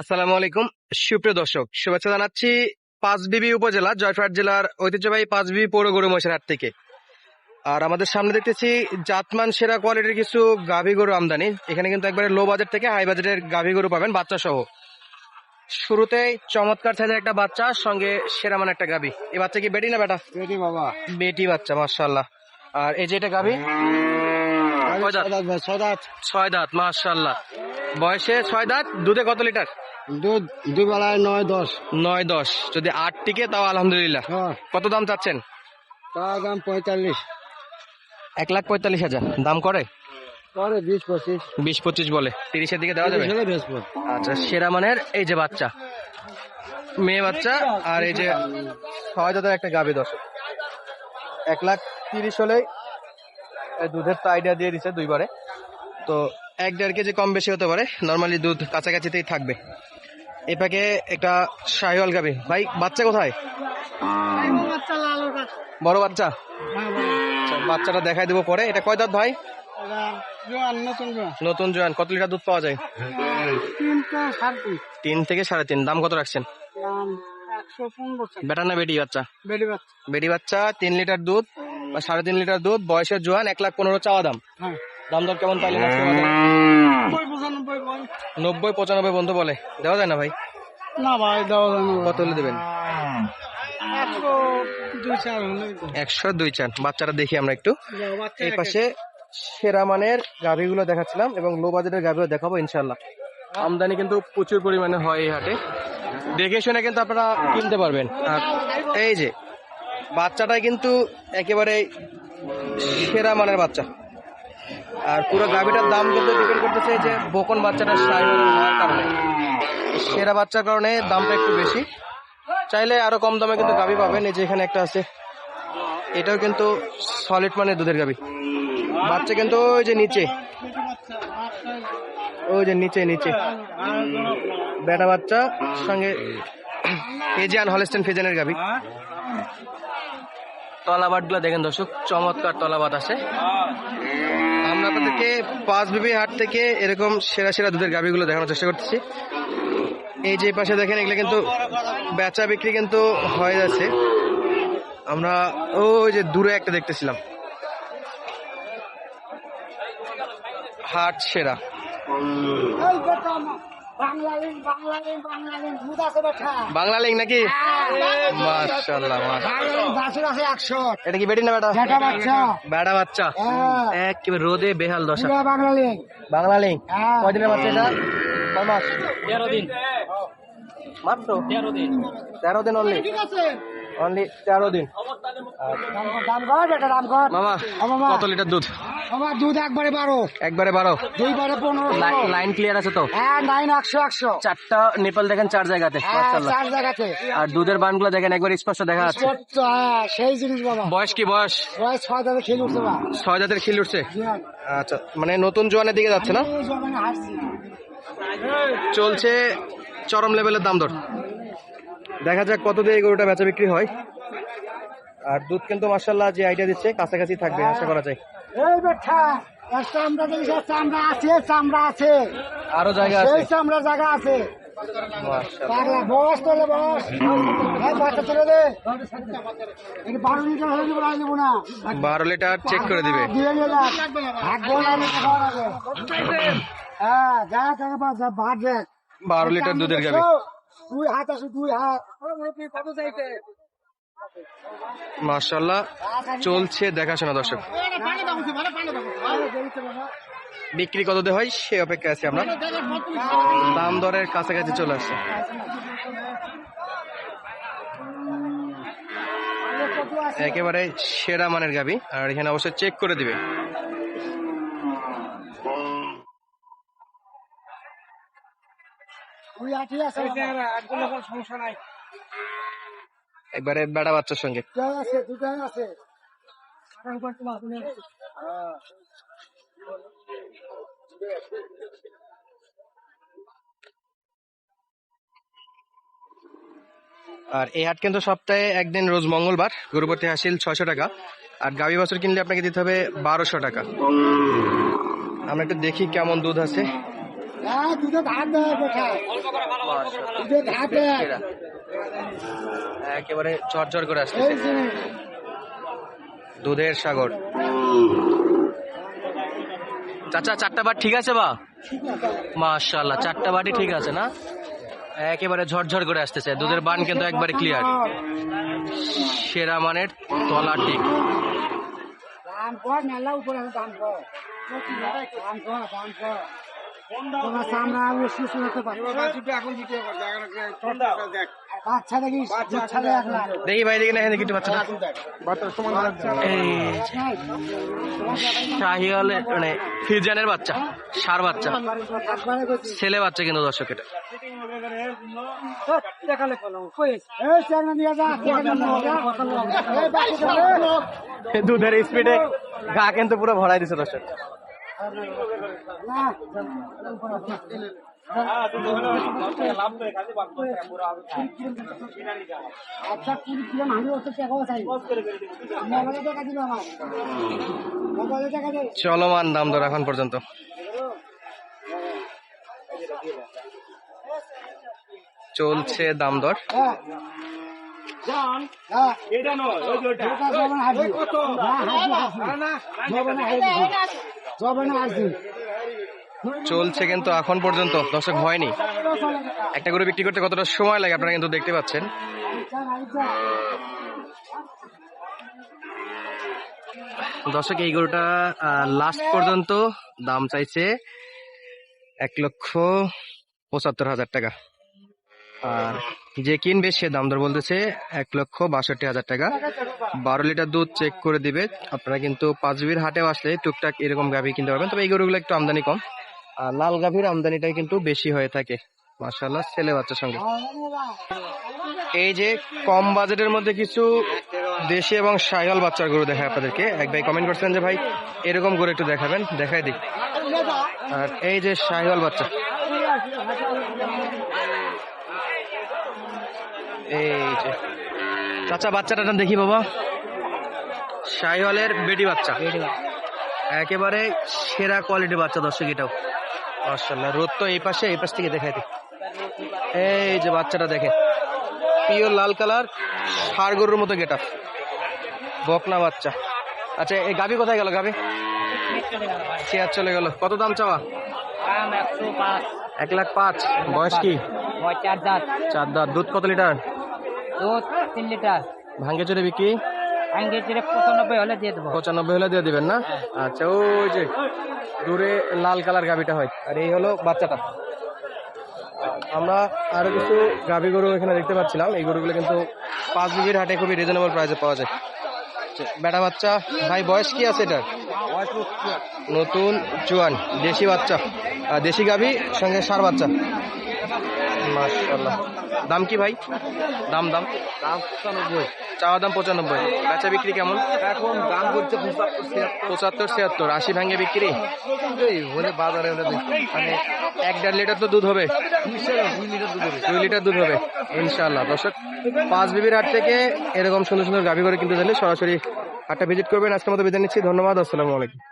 আসসালামু আলাইকুম। সুপ্রিয় দর্শক শুভেচ্ছা জানাচ্ছি পাঁচবিবি উপজেলা জয়ফাট জেলার ঐতিহ্যবাহী পাঁচবিবি পৌর গরু মহিষের হাট থেকে। আর আমাদের সামনে দেখতেছি জাতমান সেরা কোয়ালিটির কিছু গাভী গরু আমদানি। এখানে কিন্তু একবারে লো বাজেট থেকে হাই বাজেটের গাভী গরু পাবেন বাচ্চা সহ শুরুতেই চমৎকার সাইজের একটা বাচ্চা সঙ্গে সেরা মানে একটা গাভী। এই বাচ্চা কি বেটি না বেটা? পেটি বাবা। বেটি বাচ্চা মার্শাল্লাহ আর এই যে এটা গাভী? কয় দাঁত? ছয় দাঁত মার্শাল্লাহ বয়সে ছয় দাঁত দুধে কত লিটার? দুধ দুই বেলায় নয় দশ। নয় দশ। যদি আট টিকে তাও আলহামদুলিল্লাহ। হ্যাঁ। কত দাম চাচ্ছেন? তার দাম পঁয়তাল্লিশ। এক লাখ পঁয়তাল্লিশ হাজার। দাম করে? পরে বিশ পঁচিশ। বিশ পঁচিশ বলে। তিরিশের দিকে দেওয়া যাবে? আচ্ছা সেরা মানের এই যে বাচ্চা। মেয়ে বাচ্চা আর এই যে ছয় দাদার একটা গাভী দশ এক লাখ তিরিশ হলেই এই দুধের তো আইডিয়া দিয়ে দিছে দুইবারে। তো এক দেড় কেজি কম বেশি হতে পারে। নর্মালি দুধ কাছাকাছিতেই থাকবে। এই প্যাকে একটা শাহিওয়াল গাভী ভাই বাচ্চা কোথায়? বড় বাচ্চা? আচ্ছা, বাচ্চাটা দেখাই দেবো পরে। এটা কয় দাঁত ভাই? নতুন জোয়ান। কত লিটার দুধ পাওয়া যায়? তিন থেকে সাড়ে তিন। দাম কত রাখছেন? বেটা না বেটি বাচ্চা? বেটি বাচ্চা তিন লিটার দুধ বা সাড়ে তিন লিটার দুধ বয়সের জোয়ান এক লাখ পনেরো চাওয়া দাম। দাম দর কেমন পাইলেন? নব্বই পঁচানব্বই বন্ধু বলে। দেওয়া যায় না ভাই? না ভাই দেওয়া দাও কত হলে দেবেন? একশো দুই চার চান বাচ্চাটা দেখি আমরা একটু। এই পাশে সেরা মানের গাভিগুলো দেখাচ্ছিলাম এবং লো বাজেটের গাভিও দেখাবো ইনশাল্লাহ আমদানি কিন্তু প্রচুর পরিমাণে হয় এই হাটে। দেখে শুনে কিন্তু আপনারা কিনতে পারবেন। আর এই যে বাচ্চাটাই কিন্তু একেবারে সেরা মানের বাচ্চা। আর পুরো গাভিটার দাম কিন্তু ডিপেন্ড করতেছে যে বকন বাচ্চাটা সাই হওয়ার কারণে। সেরা বাচ্চার কারণে দামটা একটু বেশি। চাইলে আরও কম দামে কিন্তু গাভি পাবেন এই যে এখানে একটা আছে। এটাও কিন্তু সলিড মানে দুধের গাভি। বাচ্চা কিন্তু ওই যে নিচে। ওই যে নিচে নিচে। বেটা বাচ্চা, সঙ্গে ফেজিয়ান, হলস্টেন ফেজানের গাভি। তলাবাটগুলো দেখেন দর্শক, চমৎকার তলাবাট আছে। পাঁচ বিবি হাট থেকে এরকম সেরা সেরা দুধের গাভিগুলো দেখানোর চেষ্টা করতেছি। এই যে পাশে দেখেন, এগুলো কিন্তু বেচা বিক্রি কিন্তু হয়ে যাচ্ছে। আমরা ওই যে দূরে একটা দেখতেছিলাম। হাট সেরা। বেটা বাংলা লিঙ্ক নাকি? একশো। এটা কি বেটি না বেটা? বেটা বাচ্চা। বেড়া বাচ্চা। হ্যাঁ। একেবারে রোদে বেহাল দশা। পুরা বাঙালি বাংলা লিঙ্ক হ্যাঁ। কয়দিনের বাচ্চা এটা? কয় মাস? দিন। মাত্র? তেরো দিন। তেরো দিন অনলি অনলি তেরো দিন। দাম কর বেটা দাম কর মামা। কত লিটার দুধ? আমার দুধ একবারে বারো। একবারে বারো। দুইবারে পনেরো লাইন ক্লিয়ার আছে তো? হ্যাঁ নাইন একশো একশো। চারটা নেপাল দেখেন চার জায়গাতে হ্যাঁ চার জায়গাতে। আর দুধের বানগুলো দেখেন একবার স্পষ্ট দেখা যাচ্ছে। হ্যাঁ, সেই জিনিস বাবা। বয়স কি বয়স? বয়স ছয় খেলে উঠছে ছয় জাতের খিল উঠছে? হ্যাঁ। আচ্ছা মানে নতুন জোয়ানের দিকে যাচ্ছে না? চলছে চরম লেভেলের দাম দর। দেখা যাক কত দিয়ে গরুটা বেচা বিক্রি হয়। আর দুধ কিন্তু মার্শাল্লাহ যে আইডিয়া দিচ্ছে কাছাকাছি থাকবে আশা করা যায়। এই আর চামড়া দেখি চামড়া আছে চামড়া আছে। আরও জায়গা আছে? সেই চামড়া জায়গা আছে। পাগলা বস তোলে বস। এই বাচ্চা তুলে দে। বারো লিটার হয়ে যাব রাজ দেবো না। বারো লিটার চেক করে দিবে। দিয়ে ভাগ্য হ্যাঁ যা টাকা পাঁচ যা দেখ বারো লিটার দুধের গাবি দুই হাত আছে দুই হাত। কত চাইছে মার্শাল্লাহ চলছে দেখাশোনা দর্শক। বিক্রি কত দিয়ে হয় সে অপেক্ষা আছি আমরা। দাম দরের কাছাকাছি চলে আসছে। একেবারে সেরা মানের গাবি আর এখানে অবশ্যই চেক করে দিবে। সমস্যা নাই। একবারে বেড়া বাচ্চার সঙ্গে। আর এই হাট কিন্তু সপ্তাহে একদিন রোজ মঙ্গলবার গরুপতি হাসিল ছয়শো টাকা। আর গাভী বছর কিনলে আপনাকে দিতে হবে বারোশো টাকা। আমরা একটু দেখি কেমন দুধ আছে। হ্যাঁ দুটো ধার দেয়। একেবারে ঝরঝর করে আসতেছে। দুধের সাগর। চাচা, চারটা বার ঠিক আছে বা? মাশাআল্লাহ, চারটা বাটি ঠিক আছে না? একেবারে ঝরঝর করে আসতেছে। দুধের বান কিন্তু একবারে ক্লিয়ার সেরা মানের তলা ঠিক মেলা উপরে দাম কর। দাম কর দাম কর। তোমার সামনে আমি সুস্থ হতে বাচ্চা দেখিস বাচ্চা দেখি। ভাই দেখি না বাচ্চা মানে ফিরজানের বাচ্চা সার বাচ্চা। ছেলে বাচ্চা কিন্তু দর্শক এটা। দুধের স্পিডে গা কিন্তু পুরো ভরাই দিছে দর্শক। আচ্ছা কুড়ি কিলো মাংস হচ্ছে টাকাও চাই টাকা দিবে আমার টাকা দেবে চলমান দাম দর এখন পর্যন্ত চলছে দাম দর হ্যাঁ হ্যাঁ এটা জবান চলছে কিন্তু এখন পর্যন্ত। দর্শক, হয়নি। একটা করে বিক্রি করতে কতটা সময় লাগে আপনারা কিন্তু দেখতে পাচ্ছেন। দর্শক, এই গরুটা লাস্ট পর্যন্ত দাম চাইছে এক লক্ষ পঁচাত্তর হাজার টাকা। আর যে কিনবে সে দাম দর বলতেছে এক লক্ষ বাষট্টি হাজার টাকা। বারো লিটার দুধ চেক করে দিবে। আপনারা কিন্তু পাঁচ পাঁচবির হাটেও আসলে টুকটাক এরকম গাভি কিনতে পারবেন। তবে এই গরুগুলো একটু আমদানি কম। আর লাল গাভীর আমদানিটাই কিন্তু বেশি হয়ে থাকে। মাশাল্লাহ ছেলে বাচ্চার সঙ্গে। এই যে কম বাজেটের মধ্যে কিছু দেশি এবং সাইহল বাচ্চার গরু দেখায় আপনাদেরকে। এক ভাই কমেন্ট করছেন যে, ভাই, এরকম গরু একটু দেখাবেন, দেখাই দিই। আর এই যে সাইহল বাচ্চা। এই যে। চাচা বাচ্চাটা দেখি বাবা। সাইহলের বেটি বাচ্চা। একেবারে সেরা কোয়ালিটির বাচ্চা দর্শক এটাও। মার্শাল্লাহ রোদ তো এই পাশে এই পাশ থেকে দেখাই দিই। এই যে বাচ্চাটা দেখে পিওর লাল কালার ষাড় গরুর মতো গেটা বকনা বাচ্চা। আচ্ছা এই গাভি কোথায় গেল গাভি? চেয়ার চলে গেল। কত দাম চাওয়া? এক লাখ পাঁচ। বয়স কি? চার দাঁত। চার দাঁত। দুধ কত লিটার? দুধ তিন লিটার। ভাঙ্গে চড়ে বিক্রি? আঙ্গে চিরে পঁচানব্বই হলে দিয়ে দেবো। পঁচানব্বই হলে দিয়ে দিবেন না? আচ্ছা ওই যে দূরে লাল কালার গাভিটা হয় আর এই হলো বাচ্চাটা। আমরা আরও কিছু গাভি গরু এখানে দেখতে পাচ্ছিলাম। এই গরুগুলো কিন্তু পাঁচ বিবির হাটে খুবই রিজনেবল প্রাইসে পাওয়া যায়। আচ্ছা, বেটা বাচ্চা ভাই বয়স কি আছে এটার? নতুন জোয়ান দেশি বাচ্চা আর দেশি গাভি সঙ্গে সার বাচ্চা। মাশাল্লাহ দাম কি ভাই? দাম দাম। দাম পঁচানব্বই। চাওয়া দাম পঁচানব্বই। বেচা বিক্রি কেমন? এখন দাম করছে পঁচাত্তর ছিয়াত্তর। আশি ভাঙে বিক্রি? বলে বাজারে মানে এক দেড় লিটার তো দুধ হবে। দুই লিটার দুধ হবে। ইনশাল্লাহ দর্শক পাঁচ বিবির হাট থেকে এরকম সুন্দর সুন্দর গাভি করে কিনতে চাইলে সরাসরি হাটটা ভিজিট করবেন। আজকের মতো বিদায় নিচ্ছি। ধন্যবাদ। আসসালামু আলাইকুম।